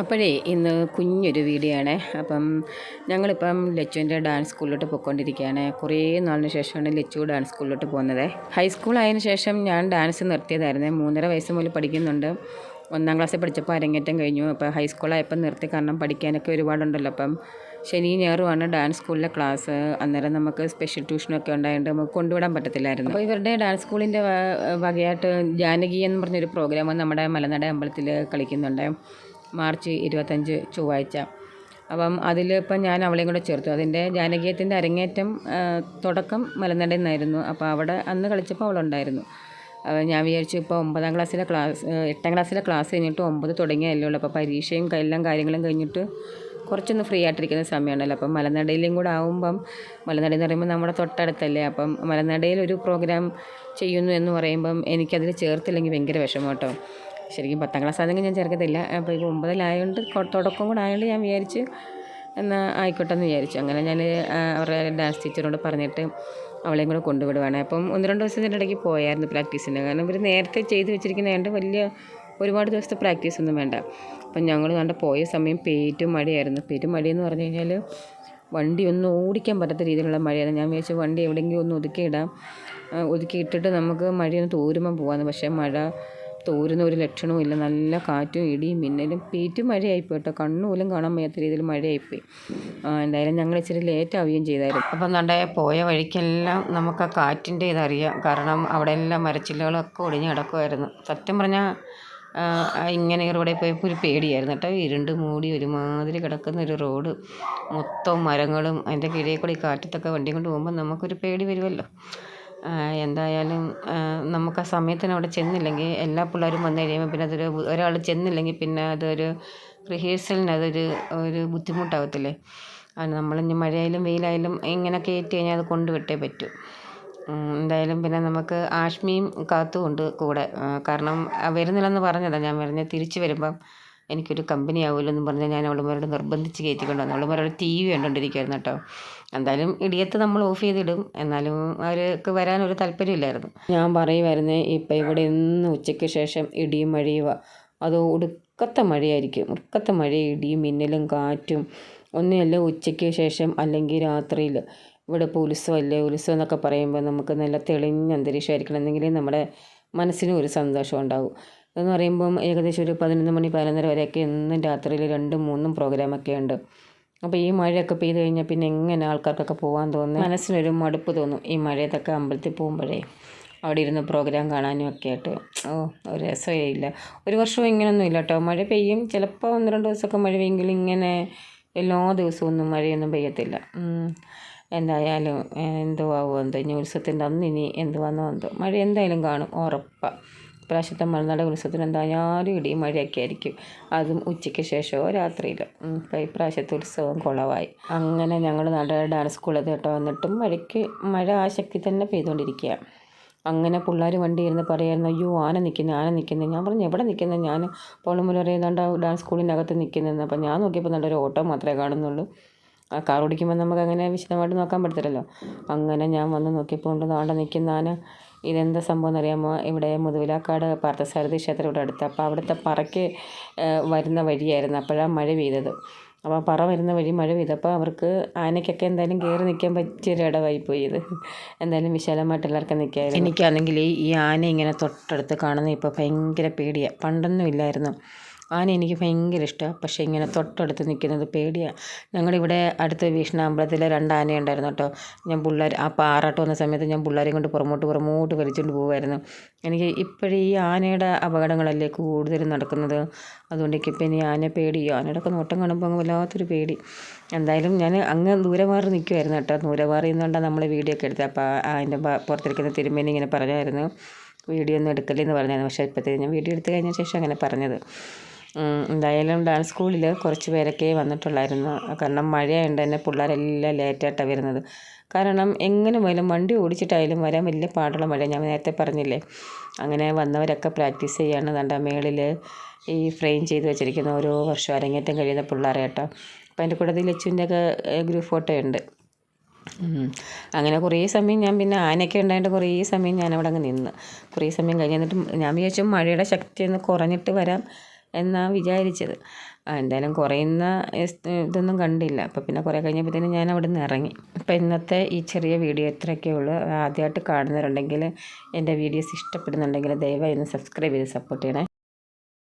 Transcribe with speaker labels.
Speaker 1: അപ്പോഴേ ഇന്ന് കുഞ്ഞൊരു വീഡിയോ ആണ് അപ്പം ഞങ്ങളിപ്പം ലച്ചുവിന്റെ ഡാൻസ് സ്കൂളിലോട്ട് പോയിക്കൊണ്ടിരിക്കുകയാണ്. കുറേ നാളിന് ശേഷമാണ് ലച്ചു ഡാൻസ് സ്കൂളിലോട്ട് പോകുന്നത്. ഹൈസ്കൂൾ ആയതിനു ശേഷം ഞാൻ ഡാൻസ് നിർത്തിയതായിരുന്നു. മൂന്നര വയസ്സ് മുതൽ പഠിക്കുന്നുണ്ട്. ഒന്നാം ക്ലാസ്സിൽ പഠിച്ചപ്പോൾ അരങ്ങേറ്റം കഴിഞ്ഞു. അപ്പോൾ ഹൈസ്കൂളായപ്പോൾ നിർത്തി കാരണം പഠിക്കാനൊക്കെ ഒരുപാടുണ്ടല്ലോ. അപ്പം ശനി ഞായറുമാണ് ഡാൻസ് സ്കൂളിലെ ക്ലാസ്. അന്നേരം നമുക്ക് സ്പെഷ്യൽ ട്യൂഷനൊക്കെ ഉണ്ടായതുകൊണ്ട് നമുക്ക് കൊണ്ടുവിടാൻ പറ്റത്തില്ലായിരുന്നു. അപ്പോൾ ഇവരുടെ ഡാൻസ് സ്കൂളിന്റെ വകയായിട്ട് ജാനകി എന്ന് പറഞ്ഞൊരു പ്രോഗ്രാം നമ്മുടെ മലനാട് അമ്പലത്തിൽ കളിക്കുന്നുണ്ട്. മാർച്ച് ഇരുപത്തഞ്ച് ചൊവ്വാഴ്ച. അപ്പം അതിൽ ഇപ്പം ഞാൻ അവളെയും കൂടെ ചേർത്തു. അതിന്റെ ജാനകീയത്തിന്റെ അരങ്ങേറ്റം തുടക്കം മലനടയിൽ നിന്നായിരുന്നു അപ്പോൾ അവിടെ അന്ന് കളിച്ചപ്പോൾ അവളുണ്ടായിരുന്നു. ഞാൻ വിചാരിച്ചു ഇപ്പോൾ ഒമ്പതാം ക്ലാസ്സിലെ ക്ലാസ് എട്ടാം ക്ലാസ്സിലെ ക്ലാസ് കഴിഞ്ഞിട്ട് ഒമ്പത് തുടങ്ങിയല്ലേ ഉള്ളൂ അപ്പോൾ പരീക്ഷയും എല്ലാം കാര്യങ്ങളും കഴിഞ്ഞിട്ട് കുറച്ചൊന്ന് ഫ്രീ ആയിട്ടിരിക്കുന്ന സമയമാണല്ലോ. അപ്പം മലനടയിലും കൂടെ ആവുമ്പം മലനട എന്ന് പറയുമ്പോൾ നമ്മുടെ തൊട്ടടുത്തല്ലേ. അപ്പം മലനടയിൽ ഒരു പ്രോഗ്രാം ചെയ്യുന്നു എന്ന് പറയുമ്പം എനിക്കതിൽ ചേർത്തില്ലെങ്കിൽ ഭയങ്കര വിഷമം കേട്ടോ. ശരിക്കും പത്താം ക്ലാസ് ആണെങ്കിൽ ഞാൻ ചേർക്കത്തില്ല. അപ്പോൾ ഇപ്പോൾ ഒമ്പതിലായതുകൊണ്ട് തുടക്കം കൂടെ ആയതുകൊണ്ട് ഞാൻ വിചാരിച്ച് എന്നാൽ ആയിക്കോട്ടെ എന്ന് വിചാരിച്ചു. അങ്ങനെ ഞാൻ അവരുടെ ഡാൻസ് ടീച്ചറോട് പറഞ്ഞിട്ട് അവളെയും കൂടെ കൊണ്ടുവിടുവാണ്. അപ്പം ഒന്ന് രണ്ട് ദിവസത്തിന്റെ ഇടയ്ക്ക് പോയായിരുന്നു പ്രാക്ടീസിന് കാരണം ഇവർ നേരത്തെ ചെയ്ത് വെച്ചിരിക്കുന്നതുകൊണ്ട് വലിയ ഒരുപാട് ദിവസത്തെ പ്രാക്ടീസ് ഒന്നും വേണ്ട. അപ്പം ഞങ്ങൾ കണ്ട പോയ സമയം പേറ്റും മഴയായിരുന്നു പേറ്റും മഴയെന്ന് പറഞ്ഞു കഴിഞ്ഞാൽ വണ്ടി ഒന്നും ഓടിക്കാൻ പറ്റാത്ത രീതിയിലുള്ള മഴയായിരുന്നു ഞാൻ വിചാരിച്ചു വണ്ടി എവിടെയെങ്കിലും ഒന്ന് ഒതുക്കിയിടാം. ഒതുക്കി ഒതുക്കിയിട്ടിട്ട് നമുക്ക് മഴയൊന്ന് തോരുമ്പം പോകാമെന്ന് പക്ഷേ മഴ തോരുന്ന ഒരു ലക്ഷണവും ഇല്ല. നല്ല കാറ്റും ഇടിയും മിന്നലും പേറ്റും മഴയായിപ്പോയി കേട്ടോ കണ്ണുപോലും കാണാൻ വയ്യാത്ത രീതിയിൽ മഴയായിപ്പോയി എന്തായാലും ഞങ്ങൾ ഇച്ചിരി ലേറ്റ് ആവുകയും ചെയ്തായിരുന്നു. അപ്പം കണ്ടേ പോയ വഴിക്കെല്ലാം നമുക്ക് ആ കാറ്റിന്റെ ഇതറിയാം. കാരണം അവിടെ എല്ലാം മരച്ചില്ലകളൊക്കെ ഒടിഞ്ഞ് കിടക്കുമായിരുന്നു സത്യം പറഞ്ഞാൽ ഇങ്ങനെ ഇവിടെ പോയപ്പോൾ ഒരു പേടിയായിരുന്നു കേട്ടോ. ഇരുണ്ട് മൂടി ഒരുമാതിരി കിടക്കുന്ന ഒരു റോഡ്. മൊത്തം മരങ്ങളും അതിന്റെ കീഴിൽ കൂടി കാറ്റത്തൊക്കെ വണ്ടി കൊണ്ട് പോകുമ്പോൾ നമുക്കൊരു പേടി വരുമല്ലോ. എന്തായാലും നമുക്ക് ആ സമയത്തിന് അവിടെ ചെന്നില്ലെങ്കിൽ എല്ലാ പിള്ളേരും വന്നു കഴിയുമ്പോൾ പിന്നെ അതൊരു ഒരാൾ ചെന്നില്ലെങ്കിൽ പിന്നെ അതൊരു റിഹേഴ്സലിന് അതൊരു ഒരു ബുദ്ധിമുട്ടാവത്തില്ലേ? അത് നമ്മളിനി മഴയായാലും വെയിലായാലും ഇങ്ങനെ കയറ്റി കഴിഞ്ഞാൽ അത് കൊണ്ടുവിട്ടേ പറ്റൂ. എന്തായാലും പിന്നെ നമുക്ക് ആഷ്മിയും കാത്തുമുണ്ട് കൂടെ. കാരണം വരുന്നില്ലെന്ന് പറഞ്ഞതാണ് ഞാൻ പറഞ്ഞത്. തിരിച്ച് വരുമ്പം എനിക്കൊരു കമ്പനി ആവുമല്ലോ എന്ന് പറഞ്ഞാൽ ഞാൻ അവളുമാരോട് നിർബന്ധിച്ച് കയറ്റിക്കൊണ്ട് വന്നു. അവളുമാരോട് ടി വി കണ്ടുകൊണ്ടിരിക്കുകയായിരുന്നു കേട്ടോ. എന്തായാലും ഇടിയത്ത് നമ്മൾ ഓഫ് ചെയ്തിടും. എന്നാലും അവർക്ക് വരാനൊരു താല്പര്യമില്ലായിരുന്നു. ഞാൻ പറയുമായിരുന്നേ ഇപ്പം ഇവിടെ ഇന്ന് ഉച്ചയ്ക്ക് ശേഷം ഇടിയും മഴയുക അത് ഉടുക്കത്തെ മഴയായിരിക്കും. ഉടുക്കത്തെ മഴ ഇടിയും മിന്നലും കാറ്റും ഒന്നുമല്ല ഉച്ചയ്ക്ക് ശേഷം അല്ലെങ്കിൽ രാത്രിയിൽ. ഇവിടെ ഇപ്പോൾ ഉത്സവമല്ലേ ഉത്സവം എന്നൊക്കെ പറയുമ്പോൾ നമുക്ക് നല്ല തെളിഞ്ഞ അന്തരീക്ഷമായിരിക്കണം എന്നെങ്കിലേ നമ്മുടെ മനസ്സിനും ഒരു സന്തോഷം ഉണ്ടാവും. എന്ന് പറയുമ്പം ഏകദേശം ഒരു പതിനൊന്ന് മണി പതിനൊന്നര വരെയൊക്കെ എന്നും രാത്രിയിൽ രണ്ടും മൂന്നും പ്രോഗ്രാമൊക്കെ ഉണ്ട്. അപ്പോൾ ഈ മഴയൊക്കെ പെയ്ത് കഴിഞ്ഞാൽ പിന്നെ എങ്ങനെ ആൾക്കാർക്കൊക്കെ പോകാൻ തോന്നുന്നു? മനസ്സിനൊരു മടുപ്പ് തോന്നും. ഈ മഴയത്തൊക്കെ അമ്പലത്തിൽ പോകുമ്പോഴേ അവിടെ ഇരുന്ന് പ്രോഗ്രാം കാണാനും ഒക്കെ ആയിട്ട്. ഓ ഒരു രസമേ ഇല്ല. ഒരു വർഷവും ഇങ്ങനൊന്നും ഇല്ല കേട്ടോ മഴ പെയ്യും. ചിലപ്പോൾ ഒന്ന് രണ്ട് ദിവസമൊക്കെ മഴ പെയ്യെങ്കിലും ഇങ്ങനെ എല്ലാ ദിവസവും ഒന്നും മഴയൊന്നും പെയ്യത്തില്ല. എന്തായാലും എന്തോ ആവുമോ എന്തോ. ഇനി ഉത്സവത്തിന്റെ അന്ന് ഇനി എന്തുവാന്നോ എന്തോ. മഴ എന്തായാലും കാണും. ഉറപ്പാണ് ഇപ്രാവശ്യത്തെ മലനാട് ഉത്സവത്തിന് എന്തായാലും ഇടിയും മഴയൊക്കെ ആയിരിക്കും. അതും ഉച്ചയ്ക്ക് ശേഷമോ രാത്രിയിലോ. ഇപ്രാവശ്യത്തെ ഉത്സവം കുളവായി. അങ്ങനെ ഞങ്ങൾ നട ഡാൻസ് സ്കൂളിൽ കേട്ടോ വന്നിട്ടും മഴയ്ക്ക് മഴ ആ ശക്തി തന്നെ പെയ്തുകൊണ്ടിരിക്കുക അങ്ങനെ പിള്ളേർ വണ്ടി ഇരുന്ന് പറയായിരുന്നു അയ്യോ ആന നിൽക്കുന്നു ആന നിൽക്കുന്നു ഞാൻ പറഞ്ഞു എവിടെ നിൽക്കുന്നത് ഞാൻ പോളുമ്പോൾ അറിയുന്നുണ്ട് ഡാൻസ് സ്കൂളിനകത്ത് നിൽക്കുന്നതെന്ന് അപ്പം ഞാൻ നോക്കിയപ്പോൾ നല്ലൊരു ഓട്ടോ മാത്രമേ കാണുന്നുള്ളൂ. ആ കാർ ഓടിക്കുമ്പോൾ നമുക്ക് അങ്ങനെ വിശദമായിട്ട് നോക്കാൻ പറ്റത്തില്ലല്ലോ. അങ്ങനെ ഞാൻ വന്ന് നോക്കിയപ്പോൾ ഉണ്ട് നാടെ നിൽക്കുന്ന ആന. ഇതെന്താ സംഭവം എന്നറിയാമോ? ഇവിടെ മുതുവിലാക്കാട് പാർത്ഥസാരഥി ക്ഷേത്രം ഇവിടെ അടുത്ത്. അപ്പോൾ അവിടുത്തെ പറയ്ക്ക് വരുന്ന വഴിയായിരുന്നു. അപ്പോഴാണ് മഴ പെയ്തത്. അപ്പോൾ പറ വരുന്ന വഴി മഴ പെയ്തപ്പോൾ അവർക്ക് ആനയ്ക്കൊക്കെ എന്തായാലും കയറി നിൽക്കാൻ പറ്റിയൊരു ഇടമായി പോയി എന്തായാലും വിശാലമായിട്ട് എല്ലാവർക്കും നിൽക്കായിരുന്നു. എനിക്കാണെങ്കിൽ ഈ ആന ഇങ്ങനെ തൊട്ടടുത്ത് കാണുന്നത് ഇപ്പോൾ ഭയങ്കര പേടിയാണ് പണ്ടൊന്നും ഇല്ലായിരുന്നു. ആന എനിക്ക് ഭയങ്കര ഇഷ്ടമാണ് പക്ഷേ ഇങ്ങനെ തൊട്ടടുത്ത് നിൽക്കുന്നത് പേടിയാണ് ഞങ്ങളിവിടെ അടുത്ത് അടുത്ത അമ്പലത്തിൽ രണ്ട് ആന ഉണ്ടായിരുന്നു കേട്ടോ. ഞാൻ പിള്ളേർ ആ പാറാട്ട് വന്ന സമയത്ത് ഞാൻ പിള്ളേരെയും കൊണ്ട് പുറമോട്ട് പുറമോട്ട് വലിച്ചുകൊണ്ട് പോകുമായിരുന്നു എനിക്ക് ഇപ്പോഴും ഈ ആനയുടെ അപകടങ്ങളല്ലേ കൂടുതലും നടക്കുന്നത്? അതുകൊണ്ട് എനിക്കിപ്പോൾ ഇനി ആന പേടി. ആനയുടെ ഒക്കെ നോട്ടം കാണുമ്പോൾ അങ്ങ് വല്ലാത്തൊരു പേടി. എന്തായാലും ഞാൻ അങ്ങ് ദൂരെ മാറി നിൽക്കുമായിരുന്നു കേട്ടോ. ദൂരെ മാറി നമ്മൾ വീഡിയോ ഒക്കെ എടുത്തത്. അപ്പോൾ അതിന്റെ പുറത്തിരിക്കുന്ന തിരുമേനി ഇങ്ങനെ പറഞ്ഞായിരുന്നു. വീഡിയോ ഒന്നും എടുക്കല്ലെന്ന് പറഞ്ഞായിരുന്നു. പക്ഷേ ഇപ്പോഴത്തേക്ക് ഞാൻ വീഡിയോ എടുത്ത് കഴിഞ്ഞ ശേഷം അങ്ങനെ പറഞ്ഞത്. എന്തായാലും ഡാൻസ് സ്കൂളിൽ കുറച്ച് പേരൊക്കെ വന്നിട്ടുള്ളായിരുന്നു. കാരണം മഴയായതുകൊണ്ട് തന്നെ പിള്ളേരെല്ലാം ലേറ്റായിട്ടാണ് വരുന്നത്. കാരണം എങ്ങനെ പോയാലും വണ്ടി ഓടിച്ചിട്ടായാലും വരാൻ വലിയ പാടുള്ള മഴ ഞാൻ നേരത്തെ പറഞ്ഞില്ലേ അങ്ങനെ വന്നവരൊക്കെ പ്രാക്ടീസ് ചെയ്യാണ്. കണ്ട മേളിൽ ഈ ഫ്രെയിം ചെയ്ത് വെച്ചിരിക്കുന്ന ഓരോ വർഷം അരങ്ങേറ്റം കഴിയുന്ന പിള്ളേരെ കേട്ടോ. അപ്പം അതിന്റെ കൂട്ടത്തിൽ ലച്ചുവിന്റെ ഒക്കെ ഗ്രൂപ്പ് ഫോട്ടോ ഉണ്ട്. അങ്ങനെ കുറേ സമയം ഞാൻ പിന്നെ ആനയൊക്കെ ഉണ്ടായിട്ട് കുറേ സമയം ഞാൻ അവിടെ അങ്ങ് നിന്ന്. കുറേ സമയം കഴിഞ്ഞ് എന്നിട്ട് ഞാൻ വിചാരിച്ചു മഴയുടെ ശക്തി ഒന്ന് കുറഞ്ഞിട്ട് വരാം. എന്നാണ് വിചാരിച്ചത്. എന്തായാലും കുറയുന്ന ഇതൊന്നും കണ്ടില്ല. അപ്പോൾ പിന്നെ കുറേ കഴിഞ്ഞപ്പോഴത്തേനും ഞാൻ അവിടെ നിന്ന് ഇറങ്ങി. അപ്പോൾ ഇന്നത്തെ ഈ ചെറിയ വീഡിയോ ഇത്രയൊക്കെ ഉള്ളൂ. ആദ്യമായിട്ട് കാണുന്നവരുണ്ടെങ്കിൽ എന്റെ വീഡിയോസ് ഇഷ്ടപ്പെടുന്നുണ്ടെങ്കിൽ ദയവായി ഒന്ന് സബ്സ്ക്രൈബ് ചെയ്ത് സപ്പോർട്ട് ചെയ്യണേ.